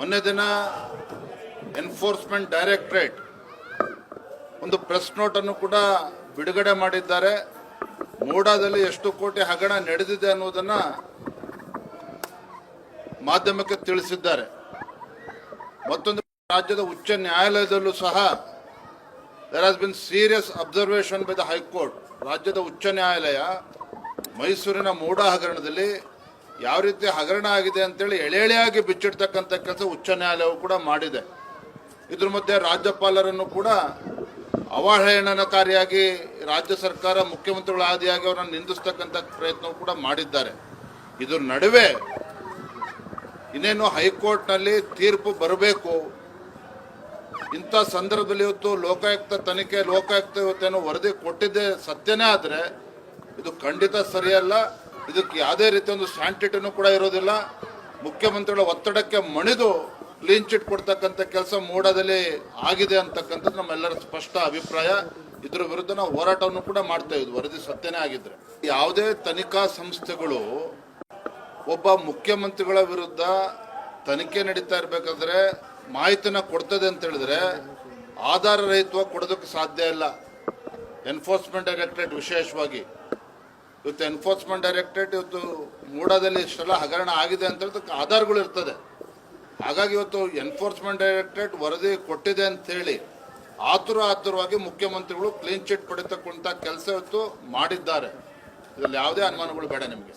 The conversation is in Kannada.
ಮೊನ್ನೆ ದಿನ ಎನ್ಫೋರ್ಸ್ಮೆಂಟ್ ಡೈರೆಕ್ಟರೇಟ್ ಒಂದು ಪ್ರೆಸ್ ನೋಟನ್ನು ಕೂಡ ಬಿಡುಗಡೆ ಮಾಡಿದ್ದಾರೆ. ಮೂಡಾದಲ್ಲಿ ಎಷ್ಟು ಕೋಟಿ ಹಗರಣ ನಡೆದಿದೆ ಅನ್ನೋದನ್ನು ಮಾಧ್ಯಮಕ್ಕೆ ತಿಳಿಸಿದ್ದಾರೆ. ಮತ್ತೊಂದು ರಾಜ್ಯದ ಉಚ್ಚ ನ್ಯಾಯಾಲಯದಲ್ಲೂ ಸಹ there has been serious observation by the high court ರಾಜ್ಯದ ಉಚ್ಚ ನ್ಯಾಯಾಲಯ ಮೈಸೂರಿನ ಮೂಡಾ ಹಗರಣದಲ್ಲಿ ಯಾವ ರೀತಿ ಹಗರಣ ಆಗಿದೆ ಅಂತೇಳಿ ಎಳೆ ಎಳೆಯಾಗಿ ಬಿಚ್ಚಿಡ್ತಕ್ಕಂಥ ಕೆಲಸ ಉಚ್ಚ ನ್ಯಾಯಾಲಯವು ಕೂಡ ಮಾಡಿದೆ. ಇದ್ರ ಮಧ್ಯೆ ರಾಜ್ಯಪಾಲರನ್ನು ಕೂಡ ಅವಹೇಳನಕಾರಿಯಾಗಿ ರಾಜ್ಯ ಸರ್ಕಾರ ಮುಖ್ಯಮಂತ್ರಿಗಳ ಆದಿಯಾಗಿ ಅವರನ್ನು ನಿಂದಿಸ್ತಕ್ಕಂಥ ಪ್ರಯತ್ನವೂ ಕೂಡ ಮಾಡಿದ್ದಾರೆ. ಇದ್ರ ನಡುವೆ ಇನ್ನೇನು ಹೈಕೋರ್ಟ್ನಲ್ಲಿ ತೀರ್ಪು ಬರಬೇಕು. ಇಂಥ ಸಂದರ್ಭದಲ್ಲಿ ಇವತ್ತು ಲೋಕಾಯುಕ್ತ ತನಿಖೆ ಲೋಕಾಯುಕ್ತ ಇವತ್ತೇನು ವರದಿ ಕೊಟ್ಟಿದ್ದೇ ಸತ್ಯನೇ ಆದರೆ ಇದು ಖಂಡಿತ ಸರಿಯಲ್ಲ. ಇದಕ್ಕೆ ಯಾವುದೇ ರೀತಿಯ ಒಂದು ಸ್ಯಾಂಟಿಟಿನೂ ಕೂಡ ಇರೋದಿಲ್ಲ. ಮುಖ್ಯಮಂತ್ರಿಗಳ ಒತ್ತಡಕ್ಕೆ ಮಣಿದು ಕ್ಲೀನ್ ಚಿಟ್ ಕೊಡ್ತಕ್ಕಂಥ ಕೆಲಸ ಮೂಡದಲ್ಲಿ ಆಗಿದೆ ಅಂತಕ್ಕಂಥದ್ದು ನಮ್ಮೆಲ್ಲರ ಸ್ಪಷ್ಟ ಅಭಿಪ್ರಾಯ. ಇದ್ರ ವಿರುದ್ಧ ನಾವು ಹೋರಾಟವನ್ನು ಕೂಡ ಮಾಡ್ತಾ ಇದ್ವಿ. ವರದಿ ಸತ್ಯನೇ ಆಗಿದ್ರೆ. ಯಾವುದೇ ತನಿಖಾ ಸಂಸ್ಥೆಗಳು ಒಬ್ಬ ಮುಖ್ಯಮಂತ್ರಿಗಳ ವಿರುದ್ಧ ತನಿಖೆ ನಡೀತಾ ಇರಬೇಕಾದ್ರೆ ಮಾಹಿತಿನ ಕೊಡ್ತದೆ ಅಂತ ಹೇಳಿದ್ರೆ ಆಧಾರ ರಹಿತವಾಗಿ ಕೊಡೋದಕ್ಕೆ ಸಾಧ್ಯ ಇಲ್ಲ. ಎನ್ಫೋರ್ಸ್ಮೆಂಟ್ ಡೈರೆಕ್ಟರೇಟ್ ವಿಶೇಷವಾಗಿ. ಇವತ್ತು ಎನ್ಫೋರ್ಸ್ಮೆಂಟ್ ಡೈರೆಕ್ಟರೇಟ್ ಇವತ್ತು ಮೂಡಾದಲ್ಲಿ ಇಷ್ಟೆಲ್ಲ ಹಗರಣ ಆಗಿದೆ ಅಂತ ಹೇಳೋದಕ್ಕೆ ಆಧಾರಗಳು ಇರ್ತದೆ. ಹಾಗಾಗಿ ಇವತ್ತು ಎನ್ಫೋರ್ಸ್ಮೆಂಟ್ ಡೈರೆಕ್ಟರೇಟ್ ವರದಿ ಕೊಟ್ಟಿದೆ ಅಂತ ಹೇಳಿ ಆತುರ ಆತುರವಾಗಿ ಮುಖ್ಯಮಂತ್ರಿಗಳು ಕ್ಲೀನ್ ಚಿಟ್ ಪಡಿತಕ್ಕಂಥ ಕೆಲಸ ಇವತ್ತು ಮಾಡಿದ್ದಾರೆ. ಇದರಲ್ಲಿ ಯಾವುದೇ ಅನುಮಾನಗಳು ಬೇಡ ನಿಮಗೆ.